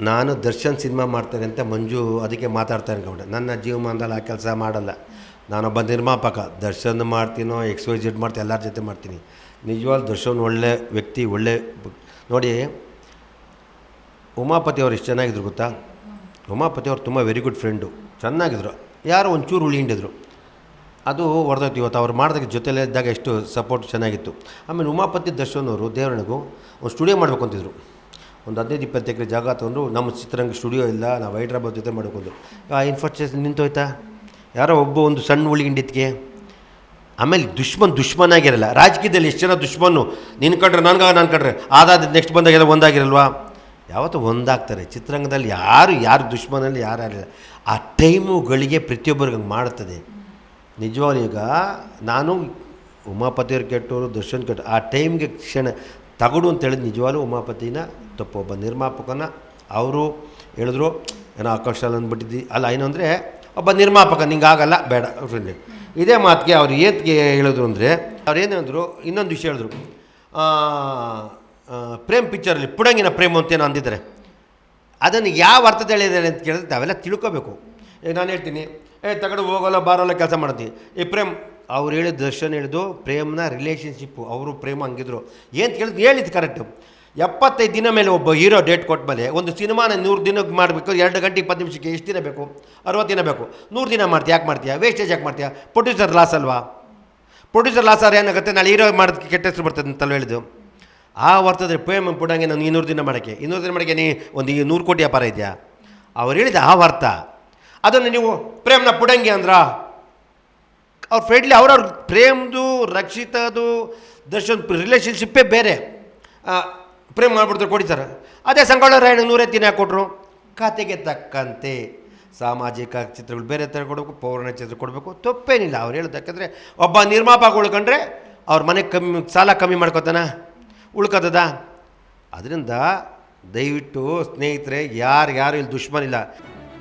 ನಾನು ದರ್ಶನ್ ಸಿನಿಮಾ ಮಾಡ್ತಾರೆ ಅಂತ ಮಂಜು ಅದಕ್ಕೆ ಮಾತಾಡ್ತಾ ಅನ್ಕೊಂಡೆ ನನ್ನ ಜೀವಮಾನದಲ್ಲಿ ಆ ಕೆಲಸ ಮಾಡಲ್ಲ. ನಾನೊಬ್ಬ ನಿರ್ಮಾಪಕ. ದರ್ಶನ್ ಮಾಡ್ತೀನೋ ಎಕ್ಸ್ ಜೆಡ್ ಮಾಡ್ತೀನಿ, ಎಲ್ಲರ ಜೊತೆ ಮಾಡ್ತೀನಿ. ನಿಜವಾಗ್ಲೂ ದರ್ಶನ್ ಒಳ್ಳೆ ವ್ಯಕ್ತಿ, ಒಳ್ಳೆ ನೋಡಿ, ಉಮಾಪತಿ ಅವ್ರು ಎಷ್ಟು ಚೆನ್ನಾಗಿದ್ರು ಗೊತ್ತಾ? ಉಮಾಪತಿ ಅವ್ರು ತುಂಬ ವೆರಿ ಗುಡ್ ಫ್ರೆಂಡು ಚೆನ್ನಾಗಿದ್ರು. ಯಾರೋ ಒಂಚೂರು ಉಳಿಂಡಿದ್ರು ಅದು ಹೊಡೆದೋಯ್ತು ಇವತ್ತು. ಅವ್ರು ಮಾಡಿದಾಗ ಜೊತೆಲೇ ಇದ್ದಾಗ ಎಷ್ಟು ಸಪೋರ್ಟ್ ಚೆನ್ನಾಗಿತ್ತು. ಆಮೇಲೆ ಉಮಾಪತಿ ದರ್ಶನ್ ಅವರು ದೇವರಣಿಗೂ ಒಂದು ಸ್ಟುಡಿಯೋ ಮಾಡಬೇಕು ಅಂತಿದ್ರು. ಒಂದು ಹದಿನೈದು, ಇಪ್ಪತ್ತು ಎಕರೆ ಜಾಗ ತೊಗೊಂಡು ನಮ್ಮ ಚಿತ್ರರಂಗ ಸ್ಟುಡಿಯೋ ಇಲ್ಲ, ನಾವು ಹೈದ್ರಾಬಾದ್ ಜೊತೆ ಮಾಡ್ಕೊಂಡು. ಆ ಇನ್ಫ್ರಾಸ್ಟ್ರಕ್ಚರ್ ನಿಂತೋಯ್ತಾ? ಯಾರೋ ಒಬ್ಬ ಒಂದು ಸಣ್ಣ ಉಳಿಗಿಂಡಿದ್ಕೆ ಆಮೇಲೆ ದುಶ್ಮನ್ ಆಗಿರಲ್ಲ ರಾಜಕೀಯದಲ್ಲಿ ಎಷ್ಟು ಜನ ದುಶ್ಮನ್ನು? ನಿನ್ನ ಕಂಡ್ರೆ ನನಗೆ, ನಾನು ಕಂಡ್ರೆ ಆದಾದ ನೆಕ್ಸ್ಟ್ ಬಂದಾಗೆಲ್ಲ ಒಂದಾಗಿರಲ್ವಾ? ಯಾವತ್ತೂ ಒಂದಾಗ್ತಾರೆ. ಚಿತ್ರರಂಗದಲ್ಲಿ ಯಾರು ಯಾರು ದುಶ್ಮನಲ್ಲಿ, ಯಾರು ಯಾರಿಲ್ಲ ಆ ಟೈಮುಗಳಿಗೆ ಪ್ರತಿಯೊಬ್ಬರಿಗೆ ಮಾಡುತ್ತದೆ ನಿಜವಾಗ್ಲೂ ಈಗ ನಾನು ಉಮಾಪತಿಯವ್ರು ಕೆಟ್ಟವರು ದರ್ಶನ್ ಕೆಟ್ಟ, ಆ ಟೈಮ್ಗೆ ಕ್ಷಣ ತಗಡು ಅಂತ ಹೇಳಿದ್ ನಿಜವಾಗ್ಲೂ ಉಮಾಪತಿನ ತಪ್ಪು ಒಬ್ಬ ನಿರ್ಮಾಪಕನ, ಅವರು ಹೇಳಿದ್ರು, ಏನೋ ಆಕಾಶ ಅಂದ್ಬಿಟ್ಟಿದ್ದಿ. ಅಲ್ಲ, ಏನು ಅಂದರೆ, ಒಬ್ಬ ನಿರ್ಮಾಪಕ ನಿಂಗೆ ಆಗಲ್ಲ ಬೇಡ. ಫ್ರೆಂಡ್ ಇದೇ ಮಾತಿಗೆ ಅವ್ರು ಏತ್ಗೆ ಹೇಳಿದ್ರು ಅಂದರೆ, ಅವ್ರು ಏನು ಅಂದರು, ಇನ್ನೊಂದು ವಿಷಯ ಹೇಳಿದ್ರು. ಪ್ರೇಮ್ ಪಿಕ್ಚರಲ್ಲಿ ಪುಡಂಗಿನ ಪ್ರೇಮ್ ಅಂತೇನೋ ಅಂದಿದ್ದಾರೆ. ಅದನ್ನು ಯಾವ ಅರ್ಥದಲ್ಲಿ ಹೇಳಿದ್ದಾರೆ ಅಂತ ಕೇಳಿದ್ರೆ, ತಾವೆಲ್ಲ ತಿಳ್ಕೊಬೇಕು. ಈಗ ನಾನು ಹೇಳ್ತೀನಿ. ಏ, ತಗಡು ಹೋಗೋಲ್ಲ, ಬಾರೋಲ್ಲ ಕೆಲಸ ಮಾಡ್ತೀನಿ ಈ ಪ್ರೇಮ್, ಅವ್ರು ಹೇಳಿದ ದರ್ಶನ್ ಹೇಳಿದ್ದು ಪ್ರೇಮ್ನ ರಿಲೇಷನ್ಶಿಪ್ಪು ಅವರು ಪ್ರೇಮ ಹಂಗಿದ್ರು. ಏನು ಕೇಳಿದ್ರು ಹೇಳಿದ್ದು ಕರೆಕ್ಟು ಎಪ್ಪತ್ತೈದು ದಿನ ಮೇಲೆ ಒಬ್ಬ ಹೀರೋ ಡೇಟ್ ಕೊಟ್ಟ ಮೇಲೆ ಒಂದು ಸಿನಿಮಾನ ನೂರು ದಿನಕ್ಕೆ ಮಾಡಬೇಕು, ಎರಡು ಗಂಟೆ ಇಪ್ಪತ್ತು ನಿಮಿಷಕ್ಕೆ ಎಷ್ಟು ದಿನ ಬೇಕು? ಅರವತ್ತು ದಿನ ಬೇಕು. ನೂರು ದಿನ ಮಾಡ್ತೀಯ, ಯಾಕೆ ಮಾಡ್ತೀಯ? ವೇಸ್ಟೇಜ್ ಯಾಕೆ ಮಾಡ್ತೀಯ? ಪ್ರೊಡ್ಯೂಸರ್ ಲಾಸ್ ಅಲ್ವಾ? ಪ್ರೊಡ್ಯೂಸರ್ ಲಾಸ್ ಆದರೆ ಏನಾಗುತ್ತೆ? ನಾಳೆ ಹೀರೋ ಮಾಡೋದಕ್ಕೆ ಕೆಟ್ಟ ಹೆಸರು ಬರ್ತದೆ ಅಂತಲ್ಲ ಹೇಳಿದ್ದು. ಆ ವರ್ತದ್ರೆ ಪ್ರೇಮ್ ಪುಡಂಗೆ ನಾನು ಇನ್ನೂರು ದಿನ ಮಾಡೋಕ್ಕೆ. ಇನ್ನೂರು ದಿನ ಮಾಡೋಕ್ಕೆ ನೀ ಒಂದು ಈ ನೂರು ಕೋಟಿ ವ್ಯಾಪಾರ ಇದೆಯಾ? ಅವ್ರು ಹೇಳಿದ ಆ ಅರ್ಥ ಅದನ್ನು ನೀವು ಪ್ರೇಮ್ನ ಪುಡಂಗಿ ಅಂದ್ರ. ಅವ್ರ ಫ್ರೆಂಡ್ಲಿ ಅವ್ರವ್ರ ಪ್ರೇಮ್ದು, ರಕ್ಷಿತದು, ದರ್ಶನ್ ರಿಲೇಷನ್ಶಿಪ್ಪೇ ಬೇರೆ. ಪ್ರೇಮ್ ಮಾಡಿಬಿಡ್ತಾರೆ, ಕೊಡಿತಾರೆ. ಅದೇ ಸಂಗೊಳ್ಳ ರಾಯಣ್ಣ ನೂರೇ ದಿನ ಕೊಟ್ಟರು ಕತೆಗೆ ತಕ್ಕಂತೆ ಸಾಮಾಜಿಕ ಚಿತ್ರಗಳು ಬೇರೆ ಥರ ಕೊಡಬೇಕು, ಪೌರಾಣಿಕ ಚಿತ್ರ ಕೊಡಬೇಕು. ತಪ್ಪೇನಿಲ್ಲ, ಅವ್ರು ಹೇಳೋದು ಯಾಕಂದರೆ ಒಬ್ಬ ನಿರ್ಮಾಪಕ ಉಳ್ಕೊಂಡ್ರೆ ಅವ್ರ ಮನೆ ಕಮ್ಮಿ, ಸಾಲ ಕಮ್ಮಿ ಮಾಡ್ಕೋತಾನ. ಉಳ್ಕೋತದ. ಅದರಿಂದ ದಯವಿಟ್ಟು ಸ್ನೇಹಿತರೆ ಯಾರು ಯಾರು ಇಲ್ಲಿ. ದುಶ್ಮನಿಲ್ಲ